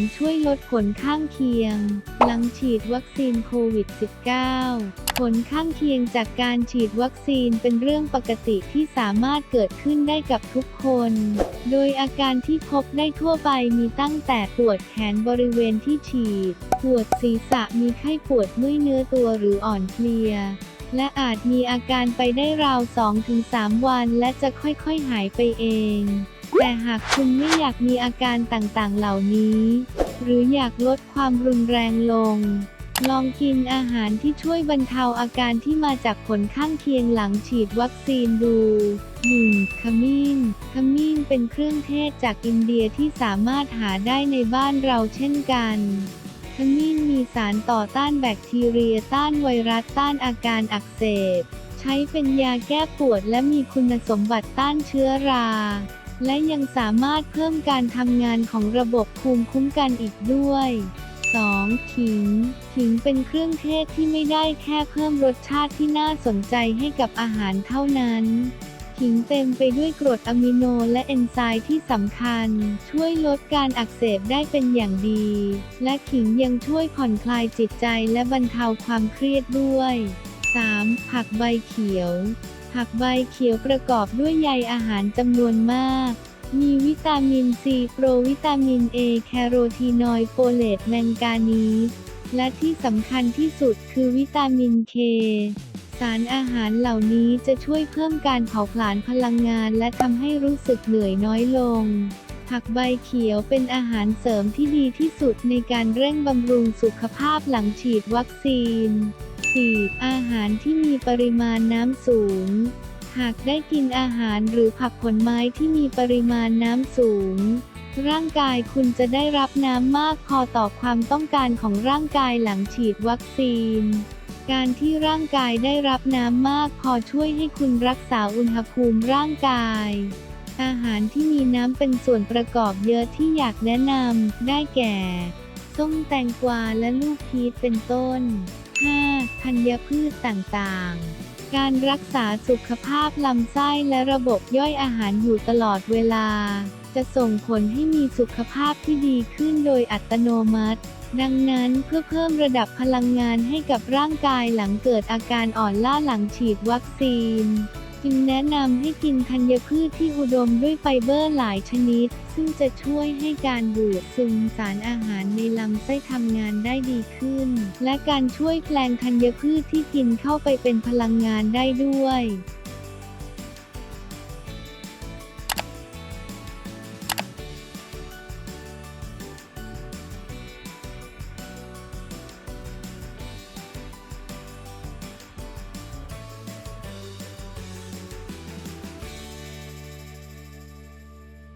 ารช่วยลดผลข้างเคียง หลังฉีดวัคซีนโควิด -19 ผลข้างเคียงจากการฉีดวัคซีนเป็นเรื่องปกติที่สามารถเกิดขึ้นได้กับทุกคน โดยอาการที่พบได้ทั่วไปมีตั้งแต่ปวดแขนบริเวณที่ฉีด ปวดศีรษะมีไข้ปวดเมื่อยเนื้อตัวหรืออ่อนเพลียและอาจมีอาการไปได้ราว 2-3 วันและจะค่อยๆ หายไปเอง แต่หากคุณไม่อยากมีอาการต่างๆเหล่านี้ หรืออยากลดความรุนแรงลง ลองกินอาหารที่ช่วยบรรเทาอาการที่มาจากผลข้างเคียงหลังฉีดวัคซีนดู 1. ขมิ้น ขมิ้นเป็นเครื่องเทศจากอินเดียที่สามารถหาได้ในบ้านเราเช่นกันขมิ้นมีสารต่อต้านแบคทีเรียต้านไวรัสต้านอาการอักเสบ ใช้เป็นยาแก้ปวดและมีคุณสมบัติต้านเชื้อรา และยังสามารถเพิ่มการทำงานของระบบภูมิคุ้มกันอีกด้วย 2. ขิง ขิงเป็นเครื่องเทศที่ไม่ได้แค่เพิ่มรสชาติที่น่าสนใจให้กับอาหารเท่านั้น ขิงเต็มไปด้วยกรดอะมิโนและเอนไซม์ที่สำคัญ ช่วยลดการอักเสบได้เป็นอย่างดี และขิงยังช่วยผ่อนคลายจิตใจและบรรเทาความเครียดด้วย 3. ผักใบเขียว ผักใบเขียวประกอบด้วยใยอาหารจำนวนมาก มีวิตามินซีโปรวิตามินเอแคโรทีนอยด์โฟเลตแมงกานีสและที่สำคัญที่สุดคือวิตามินเคสารอาหารเหล่านี้จะช่วยเพิ่มการเผาผลาญพลังงานและทำให้รู้สึกเหนื่อยน้อยลง ผักใบเขียวเป็นอาหารเสริมที่ดีที่สุดในการเร่งบำรุงสุขภาพหลังฉีดวัคซีน 4. อาหารที่มีปริมาณน้ำสูง หากได้กินอาหารหรือผักผลไม้ที่มีปริมาณน้ำสูง ร่างกายคุณจะได้รับน้ำมากพอต่อความต้องการของร่างกายหลังฉีดวัคซีนการที่ร่างกายได้รับน้ำมากพอช่วยให้คุณรักษาอุณหภูมิร่างกาย อาหารที่มีน้ำเป็นส่วนประกอบเยอะที่อยากแนะนำได้แก่ ส้มแตงกวาและลูกพีชเป็นต้น 5. ธัญพืชต่างๆ การรักษาสุขภาพลำไส้และระบบย่อยอาหารอยู่ตลอดเวลา จะส่งผลให้มีสุขภาพที่ดีขึ้นโดยอัตโนมัติ ดังนั้นเพื่อเพิ่มระดับพลังงานให้กับร่างกายหลังเกิดอาการอ่อนล้าหลังฉีดวัคซีน จึงแนะนำให้กินธัญพืชที่อุดมด้วยไฟเบอร์หลายชนิด ซึ่งจะช่วยให้การดูดซึมสารอาหารในลำไส้ทำงานได้ดีขึ้น และการช่วยแปลงธัญพืชที่กินเข้าไปเป็นพลังงานได้ด้วย